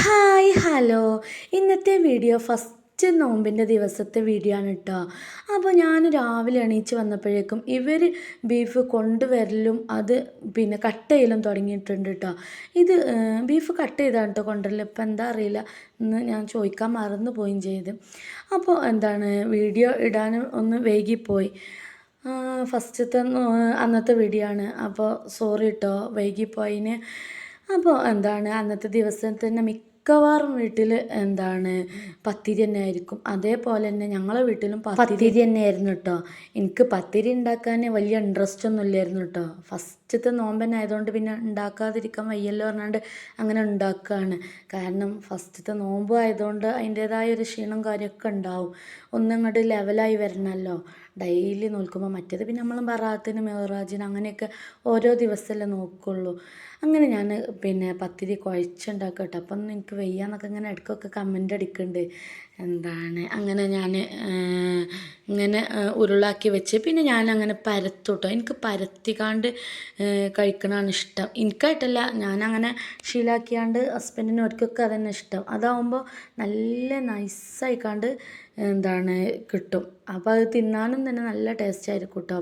Hi hello. ഇന്നത്തെ video first നോമ്പിന്റെ ദിവസത്തെ വീഡിയോ ആണ് കേട്ടോ അപ്പോൾ ഞാൻ രാവിലെ എണീച്ച് വന്നപ്പോഴേക്കും ഇവർ ബീഫ് കൊണ്ടുവരലും അത് പിന്നെ കട്ട് ചെയ്യലും തുടങ്ങിയിട്ടുണ്ട് കേട്ടോ ഇത് ബീഫ് കട്ട് ചെയ്താണ് കേട്ടോ കൊണ്ടുവരൽ. ഇപ്പം എന്താ അറിയില്ല. എന്ന് ഞാൻ ചോദിക്കാൻ മറന്നു പോയും ചെയ്ത്. അപ്പോൾ എന്താണ് വീഡിയോ ഇടാൻ ഒന്ന് വൈകിപ്പോയി. ഫസ്റ്റത്തെ അന്നത്തെ വീഡിയോ ആണ്. അപ്പോൾ സോറി കേട്ടോ വൈകിപ്പോയതിന് അപ്പോൾ എന്താണ്? അന്നത്തെ ദിവസം തന്നെ മിക്കവാറും വീട്ടിൽ എന്താണ്? പത്തിരി തന്നെ ആയിരിക്കും അതേപോലെ തന്നെ ഞങ്ങളെ വീട്ടിലും പത്തിരി തന്നെ ആയിരുന്നു കേട്ടോ എനിക്ക് പത്തിരി ഉണ്ടാക്കാൻ വലിയ ഇൻട്രസ്റ്റ് ഒന്നും ഇല്ലായിരുന്നു കേട്ടോ ഫസ്റ്റത്തെ നോമ്പൻ ആയതുകൊണ്ട് പിന്നെ ഉണ്ടാക്കാതിരിക്കാൻ വയ്യല്ലോ പറഞ്ഞാണ്ട് അങ്ങനെ ഉണ്ടാക്കുകയാണ് കാരണം ഫസ്റ്റത്തെ നോമ്പ് ആയതുകൊണ്ട് അതിന്റേതായ ഒരു ക്ഷീണം കാര്യമൊക്കെ ഉണ്ടാവും. ഒന്നങ്ങോട്ട് ലെവലായി വരണമല്ലോ. ഡെയിലി നോക്കുമ്പോൾ മറ്റേത് പിന്നെ നമ്മൾ ബറാത്തിന് മെഹറാജിന് അങ്ങനെയൊക്കെ ഓരോ ദിവസമല്ലേ നോക്കുള്ളൂ. അങ്ങനെ ഞാൻ പിന്നെ പത്തിരി കുഴച്ചുണ്ടാക്കുക കേട്ടോ. അപ്പം എനിക്ക് വയ്യാന്നൊക്കെ ഇങ്ങനെ ഇടയ്ക്കൊക്കെ കമന്റ് അടിക്കുന്നുണ്ട് എന്താണ്? അങ്ങനെ ഞാൻ ഇങ്ങനെ ഉരുളാക്കി വെച്ച് പിന്നെ ഞാൻ അങ്ങനെ പരത്തുട്ടോ. എനിക്ക് പരത്തിക്കാണ്ട് കഴിക്കണതാണ് ഇഷ്ടം. എനിക്കായിട്ടല്ല ഞാനങ്ങനെ ശീലാക്കിയാണ്ട് ഹസ്ബൻഡിനും അവർക്കൊക്കെ അതന്നെ ഇഷ്ടം. അതാവുമ്പോൾ നല്ല നൈസായിക്കാണ്ട് എന്താണ് കിട്ടും. അപ്പോൾ അത് തിന്നാനും തന്നെ നല്ല ടേസ്റ്റ് ആയിരിക്കും കേട്ടോ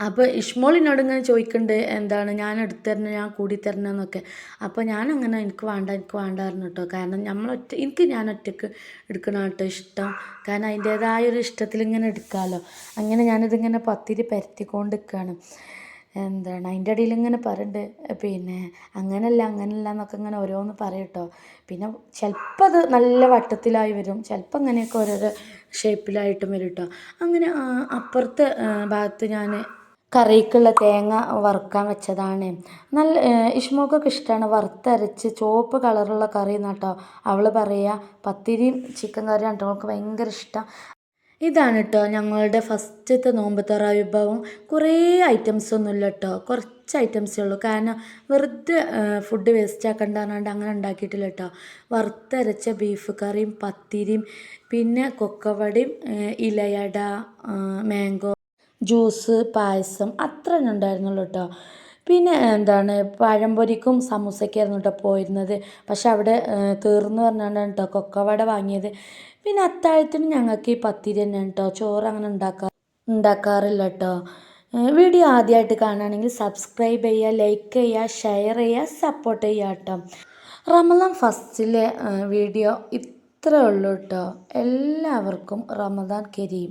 അപ്പോൾ ഇഷ്മോൾ എന്നോട് ഇങ്ങനെ ചോദിക്കുന്നുണ്ട് എന്താണ് ഞാൻ എടുത്തു തരണം ഞാൻ കൂടി തരണം എന്നൊക്കെ. അപ്പോൾ ഞാനങ്ങനെ എനിക്ക് വേണ്ട എനിക്ക് വേണ്ടായിരുന്നു കേട്ടോ കാരണം നമ്മൾ എനിക്ക് ഞാൻ ഒറ്റയ്ക്ക് എടുക്കണം കേട്ടോ ഇഷ്ടം. കാരണം അതിന്റേതായ ഒരു ഇഷ്ടത്തിൽ ഇങ്ങനെ എടുക്കാമല്ലോ അങ്ങനെ ഞാനിതിങ്ങനെ പത്തിരി പരത്തിക്കൊണ്ട് നിൽക്കുകയാണ് എന്താണ് അതിന്റെ ഇടയിൽ ഇങ്ങനെ പറയുന്നുണ്ട് പിന്നെ അങ്ങനല്ല അങ്ങനല്ല എന്നൊക്കെ ഇങ്ങനെ ഓരോന്ന് പറയട്ടോ. പിന്നെ ചിലപ്പോൾ അത് നല്ല വട്ടത്തിലായി വരും. ചിലപ്പോൾ അങ്ങനെയൊക്കെ ഓരോരോ ഷേപ്പിലായിട്ടും വരും കേട്ടോ അങ്ങനെ അപ്പുറത്തെ ഭാഗത്ത് ഞാൻ കറിക്കുള്ള തേങ്ങ വറുക്കാൻ വെച്ചതാണ്. നല്ല ഇഷ്മോക്കൊക്കെ ഇഷ്ടമാണ് വറുത്തരച്ച് ചുവപ്പ് കളറുള്ള കറി എന്നാട്ടോ അവൾ പറയുക പത്തിരിയും ചിക്കൻ കറിയും കേട്ടോ അവൾക്ക് ഭയങ്കര ഇഷ്ടം. ഇതാണ് കേട്ടോ ഞങ്ങളുടെ ഫസ്റ്റത്തെ നോമ്പത്തറ വിഭവം കുറേ ഐറ്റംസ് ഒന്നും ഇല്ല കേട്ടോ കുറച്ച് ഐറ്റംസേ ഉള്ളൂ. കാരണം വെറുതെ ഫുഡ് വേസ്റ്റ് ആക്കണ്ട പറഞ്ഞാണ്ട് അങ്ങനെ ഉണ്ടാക്കിയിട്ടില്ല കേട്ടോ വറുത്തരച്ച ബീഫ് കറിയും പത്തിരിയും പിന്നെ കൊക്കവടയും ഇലയട മാംഗോ ജ്യൂസ് പായസം അത്ര തന്നെ ഉണ്ടായിരുന്നുള്ളൂ കേട്ടോ പിന്നെ എന്താണ് പഴംപൊരിക്കും സമൂസയ്ക്കായിരുന്നു കേട്ടോ പോയിരുന്നത്. പക്ഷേ അവിടെ തീർന്നു പറഞ്ഞാണ് കേട്ടോ കൊക്കവട വാങ്ങിയത്. പിന്നെ അത്താഴത്തിന് ഞങ്ങൾക്ക് ഈ പത്തിരി തന്നെ കേട്ടോ ചോറ് അങ്ങനെ ഉണ്ടാക്കാ ഉണ്ടാക്കാറില്ല കേട്ടോ വീഡിയോ ആദ്യമായിട്ട് കാണുകയാണെങ്കിൽ സബ്സ്ക്രൈബ് ചെയ്യുക ലൈക്ക് ചെയ്യുക ഷെയർ ചെയ്യുക സപ്പോർട്ട് ചെയ്യുക കേട്ടോ റമദാൻ ഫസ്റ്റിലെ വീഡിയോ ഇത്രേ ഉള്ളൂ കേട്ടോ എല്ലാവർക്കും റമദാൻ കരീം.